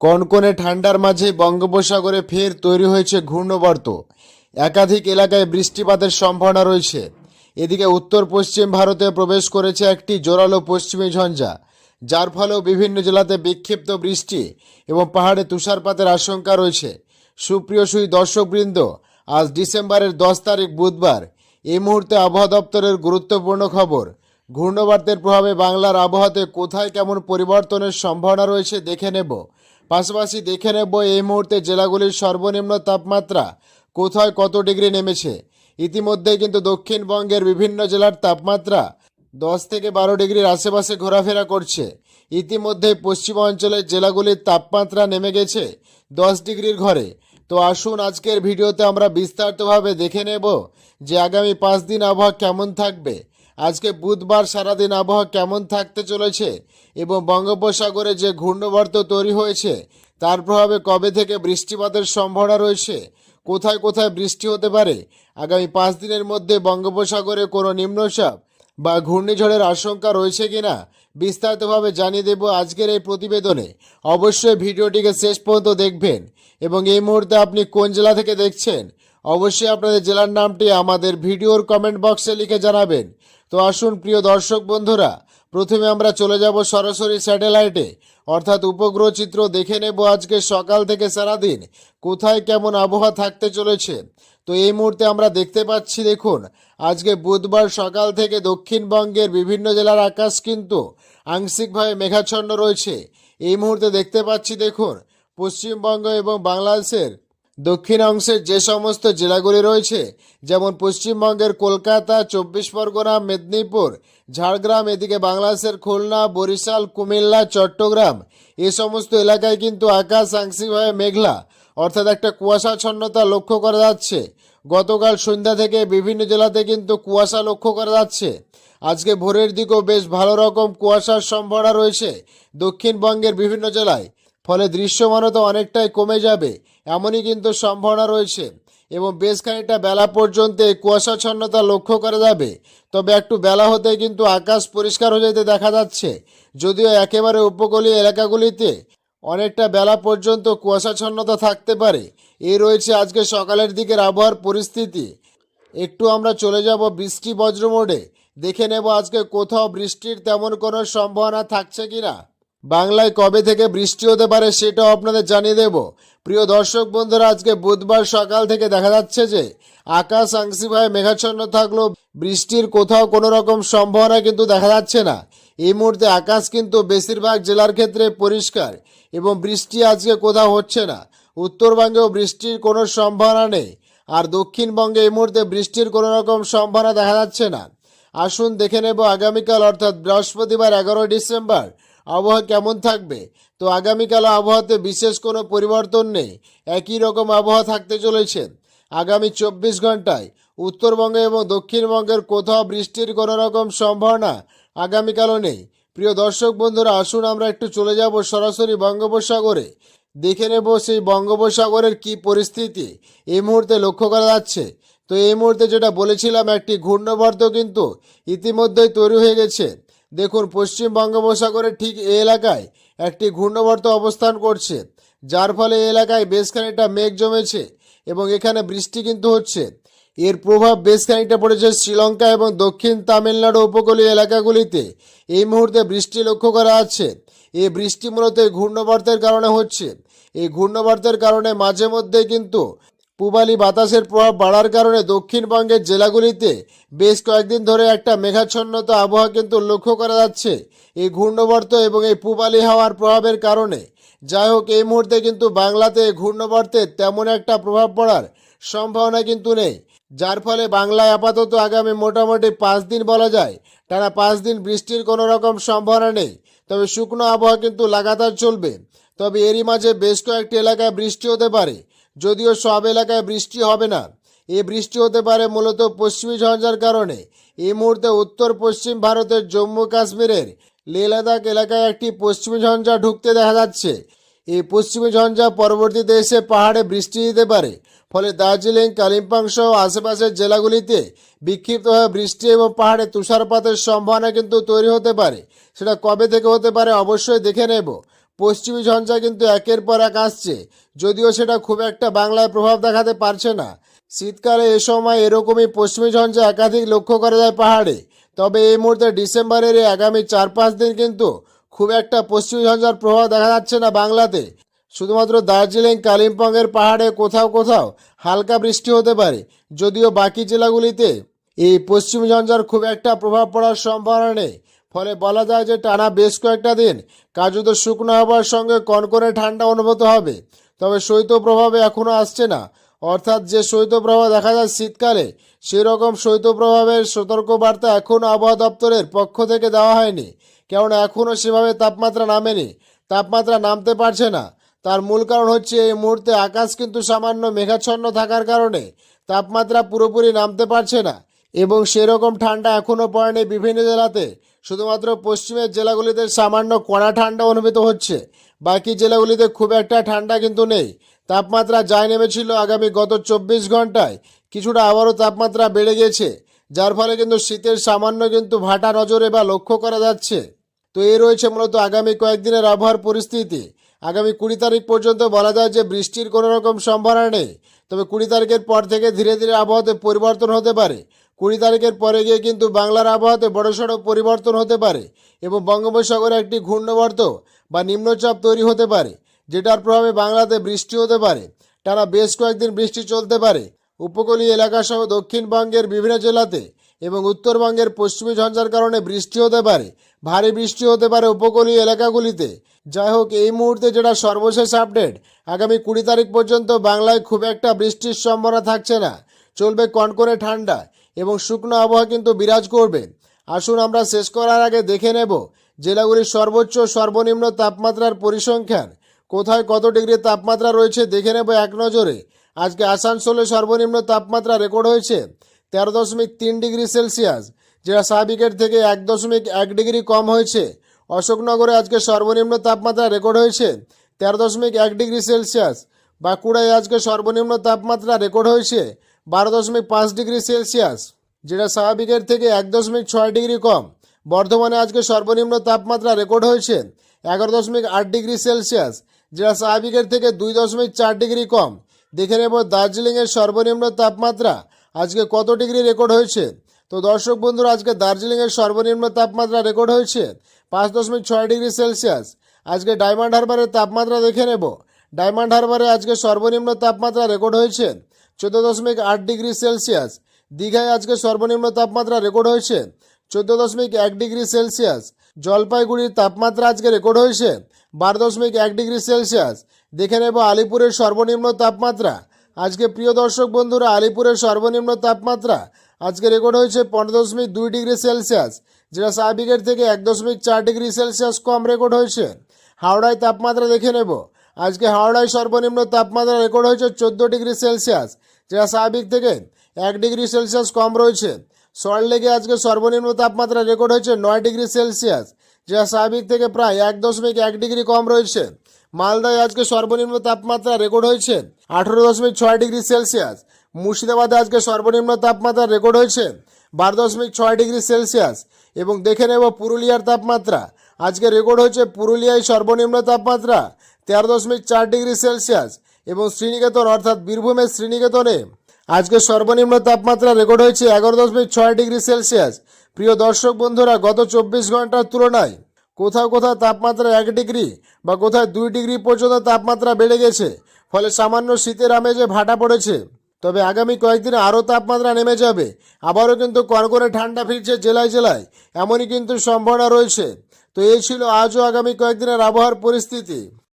কনকনে ঠান্ডার মাঝে বঙ্গোপসাগরে ফের তৈরি হয়েছে ঘূর্ণবর্ত। একাধিক এলাকায় বৃষ্টিপাতের সম্ভাবনা রয়েছে। এদিকে উত্তর পশ্চিম ভারতে প্রবেশ করেছে একটি জোরালো পশ্চিমী ঝঞ্ঝা, যার ফলেও বিভিন্ন জেলাতে বিক্ষিপ্ত বৃষ্টি এবং পাহাড়ে তুষারপাতের আশঙ্কা রয়েছে। সুপ্রিয় সুই দর্শকবৃন্দ, আজ ডিসেম্বরের দশ তারিখ বুধবার। এই মুহূর্তে আবহাওয়া দপ্তরের গুরুত্বপূর্ণ খবর, ঘূর্ণবার্তের প্রভাবে বাংলার আবহাওয়াতে কোথায় কেমন পরিবর্তনের সম্ভাবনা রয়েছে দেখে নেব। পাশাপাশি দেখে নেব এই মুহূর্তে জেলাগুলির সর্বনিম্ন তাপমাত্রা কোথায় কত ডিগ্রি নেমেছে। ইতিমধ্যে কিন্তু দক্ষিণবঙ্গের বিভিন্ন জেলার তাপমাত্রা দশ থেকে বারো ডিগ্রির আশেপাশে ঘোরাফেরা করছে। ইতিমধ্যে পশ্চিমাঞ্চলের জেলাগুলির তাপমাত্রা নেমে গেছে দশ ডিগ্রির ঘরে। তো আসুন আজকের ভিডিওতে আমরা বিস্তারিতভাবে দেখে নেব যে আগামী পাঁচ দিন আবহাওয়া কেমন থাকবে। আজকে বুধবার সারাদিন আবহাওয়া কেমন থাকতে চলেছে এবং বঙ্গোপসাগরে যে ঘূর্ণবর্ত তৈরি হয়েছে, তার প্রভাবে কবে থেকে বৃষ্টিপাতের সম্ভাবনা রয়েছে, কোথায় কোথায় বৃষ্টি হতে পারে, আগামী পাঁচ দিনের মধ্যে বঙ্গোপসাগরে কোনো নিম্নচাপ বা ঘূর্ণিঝড়ের আশঙ্কা রয়েছে কিনা, বিস্তারিতভাবে জানিয়ে দেব আজকের এই প্রতিবেদনে। অবশ্যই ভিডিওটিকে শেষ পর্যন্ত দেখবেন এবং এই মুহূর্তে আপনি কোন জেলা থেকে দেখছেন, অবশ্যই আপনাদের জেলার নামটি আমাদের ভিডিওর কমেন্ট বক্সে লিখে জানাবেন। তো আসুন, প্রিয় দর্শক বন্ধুরা, প্রথমে আমরা চলে যাব সরাসরি স্যাটেলাইটে। অর্থাৎ উপগ্রহ চিত্র দেখে নেব আজকে সকাল থেকে সারাদিন, কোথায় কেমন আবহাওয়া থাকতে চলেছে। তো এই মুহূর্তে আমরা দেখতে পাচ্ছি, দেখুন, আজকে বুধবার সকাল থেকে দক্ষিণবঙ্গের বিভিন্ন জেলার আকাশ কিন্তু আংশিকভাবে মেঘাচ্ছন্ন রয়েছে। এই মুহূর্তে দেখতে পাচ্ছি, দেখুন, পশ্চিমবঙ্গ এবং বাংলাদেশের দক্ষিণ অংশের যে সমস্ত জেলাগুলি রয়েছে, যেমন পশ্চিমবঙ্গের কলকাতা, চব্বিশ পরগনা, মেদিনীপুর, ঝাড়গ্রাম, এদিকে বাংলাদেশের খুলনা, বরিশাল, কুমিল্লা, চট্টগ্রাম, এ সমস্ত এলাকায় কিন্তু আকাশ আংশিকভাবে মেঘলা, অর্থাৎ একটা কুয়াশাচ্ছন্নতা লক্ষ্য করা যাচ্ছে। গতকাল সন্ধ্যা থেকে বিভিন্ন জেলাতে কিন্তু কুয়াশা লক্ষ্য করা যাচ্ছে। আজকে ভোরের দিকেও বেশ ভালো রকম কুয়াশার সম্ভাবনা রয়েছে দক্ষিণবঙ্গের বিভিন্ন জেলায়, ফলে দৃশ্যমানতা অনেকটাই কমে যাবে। এমনই কিন্তু সম্ভাবনা রয়েছে এবং বেশ খানিকটা বেলা পর্যন্ত কুয়াশাচ্ছন্নতা লক্ষ্য করা যাবে। তবে একটু বেলা হতে কিন্তু আকাশ পরিষ্কার হয়ে যেতে দেখা যাচ্ছে। যদিও একেবারে উপকূলীয় এলাকাগুলিতে অনেকটা বেলা পর্যন্ত কুয়াশাচ্ছন্নতা থাকতে পারে। এই রয়েছে আজকে সকালের দিকের আবহাওয়ার পরিস্থিতি। একটু আমরা চলে যাব বৃষ্টি বজ্র মোডে। দেখে নেব আজকে কোথাও বৃষ্টির তেমন কোনো সম্ভাবনা থাকছে কিনা। বাংলায় কবে থেকে বৃষ্টি হতে পারে সেটাও আপনাদের জানিয়ে দেব। প্রিয় দর্শক বন্ধুরা, আজকে বুধবার সকাল থেকে দেখা যাচ্ছে যে আকাশ আংশিকভাবে মেঘাচ্ছন্ন থাকলেও বৃষ্টির কোথাও কোনো রকম সম্ভাবনা কিন্তু দেখা যাচ্ছে না। এই মুহূর্তে আকাশ কিন্তু বেশিরভাগ জেলার ক্ষেত্রে পরিষ্কার এবং বৃষ্টি আজকে কোথাও হচ্ছে না। উত্তরবঙ্গেও বৃষ্টির কোনো সম্ভাবনা নেই আর দক্ষিণবঙ্গে এই মুহূর্তে বৃষ্টির কোনো রকম সম্ভাবনা দেখা যাচ্ছে না। আসুন দেখে নেব আগামীকাল, অর্থাৎ বৃহস্পতিবার, এগারোই ডিসেম্বর আবহাওয়া কেমন থাকবে? তো আগামীকাল আবহাওয়াতে বিশেষ কোনো পরিবর্তন নেই। একই রকম আবহাওয়া থাকতে চলেছে। আগামী চব্বিশ ঘন্টায় উত্তরবঙ্গে এবং দক্ষিণবঙ্গের কোথাও বৃষ্টির কোনো রকম সম্ভাবনা আগামীকালও নেই। প্রিয় দর্শক বন্ধুরা, আসুন আমরা একটু চলে যাব সরাসরি বঙ্গোপসাগরে। দেখে নেব সেই বঙ্গোপসাগরের কি পরিস্থিতি। এই মুহূর্তে লক্ষ্য করা যাচ্ছে। তো এই মুহূর্তে যেটা বলেছিলাম, একটি ঘূর্ণবর্ত কিন্তু ইতিমধ্যেই তৈরি হয়ে গেছে। দেখুন, পশ্চিম বঙ্গোপসাগরের ঠিক এই এলাকায় একটি ঘূর্ণবর্ত অবস্থান করছে, যার ফলে এলাকায় বেশ খানিকটা মেঘ জমেছে এবং এখানে বৃষ্টি কিন্তু হচ্ছে। এর প্রভাব বেশ খানিকটা পড়েছে শ্রীলঙ্কা এবং দক্ষিণ তামিলনাড়ু উপকূলীয় এলাকাগুলিতে। এই মুহূর্তে বৃষ্টি লক্ষ্য করা আছে। এই বৃষ্টি মূলত ঘূর্ণবর্তের কারণে হচ্ছে। এই ঘূর্ণবর্তের কারণে মাঝে মধ্যে কিন্তু পূবালি বাতাসের প্রভাব বাড়ার কারণে দক্ষিণবঙ্গের জেলাগুলিতে বেশ কয়েকদিন ধরে একটা মেঘাচ্ছন্নতা আবহাওয়া কিন্তু লক্ষ্য করা যাচ্ছে। এই ঘূর্ণবর্ত এবং এই পূবালি হাওয়ার প্রভাবের কারণে। যাই হোক, এই মুহূর্তে কিন্তু বাংলাতে ঘূর্ণবর্তের তেমন একটা প্রভাব পড়ার সম্ভাবনা কিন্তু নেই। যার ফলে বাংলায় আপাতত আগামী মোটামুটি পাঁচ দিন বলা যায়, টানা পাঁচ দিন বৃষ্টির কোনো রকম সম্ভাবনা নেই। তবে শুকনো আবহাওয়া কিন্তু লাগাতার চলবে। তবে এরই মাঝে বেশ কয়েকটি এলাকায় বৃষ্টি হতে পারে। যদিও সব এলাকায় বৃষ্টি হবে না। এ বৃষ্টি হতে পারে মূলত পশ্চিমী ঝঞ্ঝার কারণে। এই মুহূর্তে উত্তর পশ্চিম ভারতের জম্মু কাশ্মীরের লে লাদাখ এলাকায় একটি পশ্চিমী ঝঞ্ঝা ঢুকতে দেখা যাচ্ছে। এই পশ্চিমী ঝঞ্ঝা পরবর্তীতে এসে পাহাড়ে বৃষ্টি দিতে পারে। ফলে দার্জিলিং, কালিম্পং সহ আশেপাশের জেলাগুলিতে বিক্ষিপ্তভাবে বৃষ্টি এবং পাহাড়ে তুষারপাতের সম্ভাবনা কিন্তু তৈরি হতে পারে। সেটা কবে থেকে হতে পারে অবশ্যই দেখে নেব। পশ্চিমী ঝঞ্ঝা কিন্তু একের পর এক আসছে। যদিও সেটা খুব একটা বাংলায় প্রভাব দেখাতে পারছে না। শীতকালে এ সময় এরকমই পশ্চিমী ঝঞ্ঝা একাধিক লক্ষ্য করা যায় পাহাড়ে। তবে এই মুহূর্তে ডিসেম্বরের আগামী চার পাঁচ দিন কিন্তু খুব একটা পশ্চিমী ঝঞ্ঝার প্রভাব দেখা যাচ্ছে না বাংলাতে। শুধুমাত্র দার্জিলিং, কালিম্পংয়ের পাহাড়ে কোথাও কোথাও হালকা বৃষ্টি হতে পারে। যদিও বাকি জেলাগুলিতে এই পশ্চিম ঝঞ্ঝার খুব একটা প্রভাব পড়ার সম্ভাবনা নেই। ফলে বলা যায় যে টানা বেশ কয়েকটা দিন কার্যত শুকনো হওয়ার সঙ্গে কনকনে ঠান্ডা অনুভূত হবে। তবে শৈত্যপ্রভাবে এখনও আসছে না। অর্থাৎ যে শৈত্যপ্রবাহ দেখা যায় শীতকালে, সেরকম শৈত্যপ্রভাবের সতর্ক বার্তা এখনও আবহাওয়া দপ্তরের পক্ষ থেকে দেওয়া হয়নি। কেননা এখনও সেভাবে তাপমাত্রা নামেনি। তাপমাত্রা নামতে পারছে না। তার মূল কারণ হচ্ছে এই মুহূর্তে আকাশ কিন্তু সামান্য মেঘাচ্ছন্ন থাকার কারণে তাপমাত্রা পুরোপুরি নামতে পারছে না এবং সেরকম ঠান্ডা এখনও পড়েনি বিভিন্ন জেলাতে। শুধুমাত্র পশ্চিমের জেলাগুলিতে সামান্য কড়া ঠান্ডা অনুভূত হচ্ছে। বাকি জেলাগুলিতে খুব একটা ঠান্ডা কিন্তু নেই। তাপমাত্রা যায় নেমেছিল আগামী গত চব্বিশ ঘন্টায় কিছুটা আবারও তাপমাত্রা বেড়ে গেছে, যার ফলে কিন্তু শীতের সামান্য কিন্তু ভাটা নজরে বা লক্ষ্য করা যাচ্ছে। তো এই রয়েছে মূলত আগামী কয়েকদিনের আবহাওয়ার পরিস্থিতি। আগামী কুড়ি তারিখ পর্যন্ত বলা যায় যে বৃষ্টির কোনো রকম সম্ভাবনা নেই। তবে কুড়ি তারিখের পর থেকে ধীরে ধীরে আবহাওয়াতে পরিবর্তন হতে পারে। কুড়ি তারিখের পরে গিয়ে কিন্তু বাংলার আবহাওয়াতে বড়সড় পরিবর্তন হতে পারে এবং বঙ্গোপসাগরে একটি ঘূর্ণবর্ত বা নিম্নচাপ তৈরি হতে পারে, যেটার প্রভাবে বাংলাতে বৃষ্টি হতে পারে। টানা বেশ কয়েকদিন বৃষ্টি চলতে পারে। উপকূলীয় এলাকাসহ দক্ষিণবঙ্গের বিভিন্ন জেলাতে এবং উত্তরবঙ্গের পশ্চিমী ঝঞ্ঝার কারণে বৃষ্টি হতে পারে, ভারী বৃষ্টি হতে পারে উপকূলীয় এলাকাগুলিতে। যাই হোক, এই মুহূর্তে যেটা সর্বশেষ আপডেট, আগামী কুড়ি তারিখ পর্যন্ত বাংলায় খুব একটা বৃষ্টির সম্ভাবনা থাকছে না। চলবে কনকনে ঠান্ডা। এবং শুকনো আবহাওয়া কিন্তু বিরাজ করবে। আসুন আমরা শেষ করার আগে দেখে নেব জেলাগুলির সর্বোচ্চ সর্বনিম্ন তাপমাত্রার পরিসংখ্যান। কোথায় কত ডিগ্রি তাপমাত্রা রয়েছে দেখে নেব এক নজরে। আজকে আসানসোলে সর্বনিম্ন তাপমাত্রা রেকর্ড হয়েছে তেরো দশমিক তিন ডিগ্রি সেলসিয়াস, যেটা স্বাভাবিকের থেকে এক দশমিক এক ডিগ্রি কম হয়েছে। অশোকনগরে আজকে সর্বনিম্ন তাপমাত্রা রেকর্ড হয়েছে তেরো দশমিক এক ডিগ্রি সেলসিয়াস। বাঁকুড়ায় আজকে সর্বনিম্ন তাপমাত্রা রেকর্ড হয়েছে বারো দশমিক পাঁচ ডিগ্রি সেলসিয়াস, যেটা স্বাভাবিকের থেকে এক দশমিক ছয় ডিগ্রি কম। বর্ধমানে আজকে সর্বনিম্ন তাপমাত্রা রেকর্ড হয়েছে এগারো দশমিক আট ডিগ্রি সেলসিয়াস, যেটা স্বাভাবিকের থেকে দুই দশমিক চার ডিগ্রি কম। দেখে নেব দার্জিলিংয়ের সর্বনিম্ন তাপমাত্রা, আজকে কত ডিগ্রি রেকর্ড হয়েছে। তো দর্শক বন্ধুরা, আজকে দার্জিলিংয়ের সর্বনিম্ন তাপমাত্রা রেকর্ড হয়েছে পাঁচ দশমিক ছয় ডিগ্রি সেলসিয়াস। আজকে ডায়মন্ড হারবারের তাপমাত্রা দেখে নেব। ডায়মন্ড হারবারে আজকে সর্বনিম্ন তাপমাত্রা রেকর্ড হয়েছে চোদ্দ দশমিক আট ডিগ্রি সেলসিয়াস। দীঘায় আজকে সর্বনিম্ন তাপমাত্রা রেকর্ড হয়েছে চোদ্দ দশমিক এক ডিগ্রি সেলসিয়াস। জলপাইগুড়ির তাপমাত্রা আজকে রেকর্ড হয়েছে বারো দশমিক এক ডিগ্রি সেলসিয়াস। দেখে নেব আলিপুরের সর্বনিম্ন তাপমাত্রা। আজকে প্রিয় দর্শক বন্ধুরা, আলিপুরের সর্বনিম্ন তাপমাত্রা আজকে রেকর্ড হয়েছে পনেরো দশমিক দুই ডিগ্রি সেলসিয়াস, যেটা স্বাভাবিকের থেকে এক দশমিক চার ডিগ্রি সেলসিয়াস কম রেকর্ড হয়েছে। হাওড়ায় তাপমাত্রা দেখে নেব। আজকে হাওড়ায় সর্বনিম্ন তাপমাত্রা রেকর্ড হয়েছে চোদ্দ ডিগ্রি সেলসিয়াস। যেটা স্বাভাবিক থেকে এক ডিগ্রি সেলসিয়াস কম রয়েছে। সল্টলেকে আজকে সর্বনিম্ন তাপমাত্রা রেকর্ড হয়েছে নয় ডিগ্রি সেলসিয়াস। যা স্বাভাবিক থেকে প্রায় এক দশমিক এক ডিগ্রি কম রয়েছে। মালদায় আজকে সর্বনিম্ন তাপমাত্রা রেকর্ড হয়েছে আঠেরো দশমিক ছয় ডিগ্রি সেলসিয়াস। মুর্শিদাবাদে আজকে সর্বনিম্ন তাপমাত্রা রেকর্ড হয়েছে বারো দশমিক ছয় ডিগ্রি সেলসিয়াস। এবং দেখে নেব পুরুলিয়ার তাপমাত্রা। আজকে রেকর্ড হয়েছে পুরুলিয়ায় সর্বনিম্ন তাপমাত্রা তেরো দশমিক চার ডিগ্রি সেলসিয়াস। এবং শ্রীনিকেতন, অর্থাৎ বীরভূমের শ্রীনিকেতনে আজকে সর্বনিম্ন তাপমাত্রা রেকর্ড হয়েছে এগারো দশমিক ছয় ডিগ্রি সেলসিয়াস। প্রিয় দর্শক বন্ধুরা, গত চব্বিশ ঘণ্টার তুলনায় কোথাও কোথাও তাপমাত্রা এক ডিগ্রি বা কোথাও দুই ডিগ্রি পর্যন্ত তাপমাত্রা বেড়ে গেছে, ফলে সামান্য শীতের আমেজে ভাটা পড়েছে। তবে আগামী কয়েকদিন আরও তাপমাত্রা নেমে যাবে। আবারও কিন্তু কনকনে ঠান্ডা ফিরছে জেলায় জেলায়। এমনই কিন্তু সম্ভাবনা রয়েছে। তো এই ছিল আজও আগামী কয়েকদিনের আবহাওয়ার পরিস্থিতি।